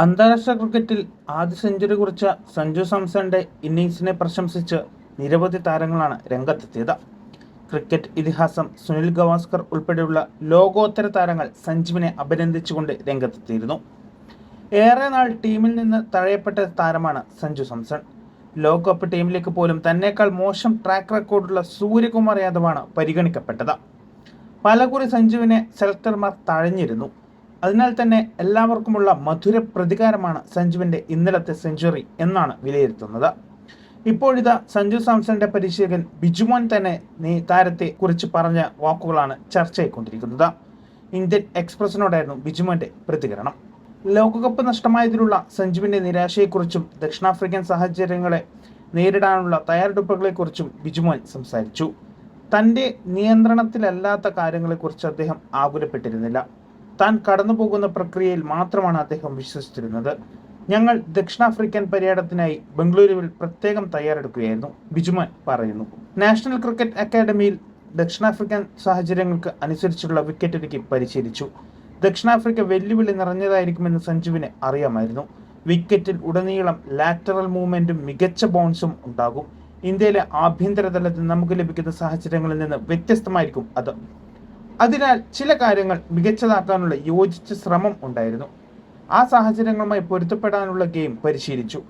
അന്താരാഷ്ട്ര ക്രിക്കറ്റിൽ ആദ്യ സെഞ്ചുറി കുറിച്ച സഞ്ജു സാംസന്റെ ഇന്നിംഗ്സിനെ പ്രശംസിച്ച് നിരവധി താരങ്ങളാണ് രംഗത്തെത്തിയത്. ക്രിക്കറ്റ് ഇതിഹാസം സുനിൽ ഗവാസ്കർ ഉൾപ്പെടെയുള്ള ലോകോത്തര താരങ്ങൾ സഞ്ജുവിനെ അഭിനന്ദിച്ചുകൊണ്ട് രംഗത്തെത്തിയിരുന്നു. ഏറെ നാൾ ടീമിൽ നിന്ന് തഴയപ്പെട്ട താരമാണ് സഞ്ജു സാംസൺ. ലോകകപ്പ് ടീമിലേക്ക് പോലും തന്നേക്കാൾ മോശം ട്രാക്ക് റെക്കോർഡുള്ള സൂര്യകുമാർ യാദവാണ് പരിഗണിക്കപ്പെട്ടത്. പലകുറി സഞ്ജുവിനെ സെലക്ടർമാർ തഴഞ്ഞിരുന്നു. അതിനാൽ തന്നെ എല്ലാവർക്കുമുള്ള മധുര പ്രതികാരമാണ് സഞ്ജുവിന്റെ ഇന്നലത്തെ സെഞ്ചുറി എന്നാണ് വിലയിരുത്തുന്നത്. ഇപ്പോഴിതാ സഞ്ജു സാംസന്റെ പരിശീലകൻ ബിജുമോൻ തന്നെ നീ താരത്തെ കുറിച്ച് പറഞ്ഞ വാക്കുകളാണ് ചർച്ചയായിക്കൊണ്ടിരിക്കുന്നത്. ഇന്ത്യൻ എക്സ്പ്രസിനോടായിരുന്നു ബിജുമോന്റെ പ്രതികരണം. ലോകകപ്പ് നഷ്ടമായതിലുള്ള സഞ്ജുവിന്റെ നിരാശയെക്കുറിച്ചും ദക്ഷിണാഫ്രിക്കൻ സാഹചര്യങ്ങളെ നേരിടാനുള്ള തയ്യാറെടുപ്പുകളെക്കുറിച്ചും ബിജുമോൻ സംസാരിച്ചു. തന്റെ നിയന്ത്രണത്തിലല്ലാത്ത കാര്യങ്ങളെക്കുറിച്ച് അദ്ദേഹം ആകുലപ്പെട്ടിരുന്നില്ല. താൻ കടന്നു പോകുന്ന പ്രക്രിയയിൽ മാത്രമാണ് അദ്ദേഹം വിശ്വസിച്ചിരുന്നത്. ഞങ്ങൾ ദക്ഷിണാഫ്രിക്കൻ പര്യടനത്തിനായി ബംഗളൂരുവിൽ പ്രത്യേകം തയ്യാറെടുക്കുകയായിരുന്നു ബിജുമൻ പറയുന്നു. നാഷണൽ ക്രിക്കറ്റ് അക്കാദമിയിൽ ദക്ഷിണാഫ്രിക്കൻ സാഹചര്യങ്ങൾക്ക് അനുസരിച്ചുള്ള വിക്കറ്റ് ഒരുക്കി പരിശീലിച്ചു. ദക്ഷിണാഫ്രിക്ക വെല്ലുവിളി നിറഞ്ഞതായിരിക്കുമെന്ന് സഞ്ജുവിന് അറിയാമായിരുന്നു. വിക്കറ്റിൽ ഉടനീളം ലാറ്ററൽ മൂവ്മെന്റും മികച്ച ബോൺസും ഉണ്ടാകും. ഇന്ത്യയിലെ ആഭ്യന്തര തലത്തിൽ നമുക്ക് ലഭിക്കുന്ന സാഹചര്യങ്ങളിൽ നിന്ന് വ്യത്യസ്തമായിരിക്കും അത്. അതിനാൽ ചില കാര്യങ്ങൾ മികച്ചതാക്കാനുള്ള യോജിച്ച ശ്രമം ഉണ്ടായിരുന്നു. ആ സാഹചര്യങ്ങളുമായി പൊരുത്തപ്പെടാനുള്ള ഗെയിം പരിശീലിച്ചു.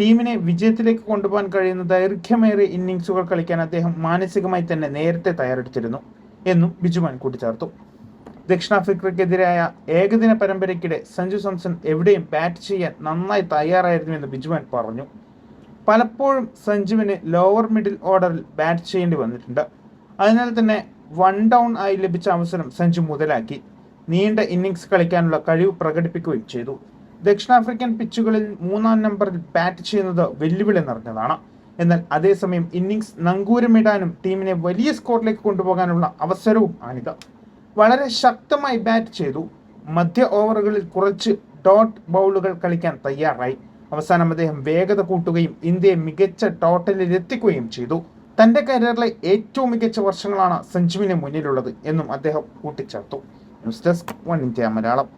ടീമിനെ വിജയത്തിലേക്ക് കൊണ്ടുപോകാൻ കഴിയുന്ന ദൈർഘ്യമേറിയ ഇന്നിങ്സുകൾ കളിക്കാൻ അദ്ദേഹം മാനസികമായി തന്നെ നേരത്തെ തയ്യാറെടുത്തിരുന്നു എന്നും ബിജുമാൻ കൂട്ടിച്ചേർത്തു. ദക്ഷിണാഫ്രിക്കയ്ക്കെതിരായ ഏകദിന പരമ്പരയ്ക്കിടെ സഞ്ജു സാംസൺ എവിടെയും ബാറ്റ് ചെയ്യാൻ നന്നായി തയ്യാറായിരുന്നുവെന്ന് ബിജുമാൻ പറഞ്ഞു. പലപ്പോഴും സഞ്ജുവിന് ലോവർ മിഡിൽ ഓർഡറിൽ ബാറ്റ് ചെയ്യേണ്ടി വന്നിട്ടുണ്ട്. അതിനാൽ തന്നെ വൺ ഡൗൺ ആയി ലഭിച്ച അവസരം സഞ്ജു മുതലാക്കി. നീണ്ട ഇന്നിംഗ്സ് കളിക്കാനുള്ള കഴിവ് പ്രകടിപ്പിക്കുകയും ചെയ്തു. ദക്ഷിണാഫ്രിക്കൻ പിച്ചുകളിൽ മൂന്നാം നമ്പറിൽ ബാറ്റ് ചെയ്യുന്നത് വെല്ലുവിളി നിറഞ്ഞതാണ്. എന്നാൽ അതേസമയം ഇന്നിംഗ്സ് നങ്കൂരമിടാനും ടീമിനെ വലിയ സ്കോറിലേക്ക് കൊണ്ടുപോകാനുള്ള അവസരവും ആണിത്. വളരെ ശക്തമായി ബാറ്റ് ചെയ്തു. മധ്യ ഓവറുകളിൽ കുറച്ച് ഡോട്ട് ബൗളുകൾ കളിക്കാൻ തയ്യാറായി. അവസാനം അദ്ദേഹം വേഗത കൂട്ടുകയും ഇന്ത്യയെ മികച്ച ടോട്ടലിൽ എത്തിക്കുകയും ചെയ്തു. തന്റെ കരിയറിലെ ഏറ്റവും മികച്ച വർഷങ്ങളാണ് സഞ്ജുവിന് മുന്നിലുള്ളത് എന്നും അദ്ദേഹം കൂട്ടിച്ചേർത്തു. News desk one India Malayalam.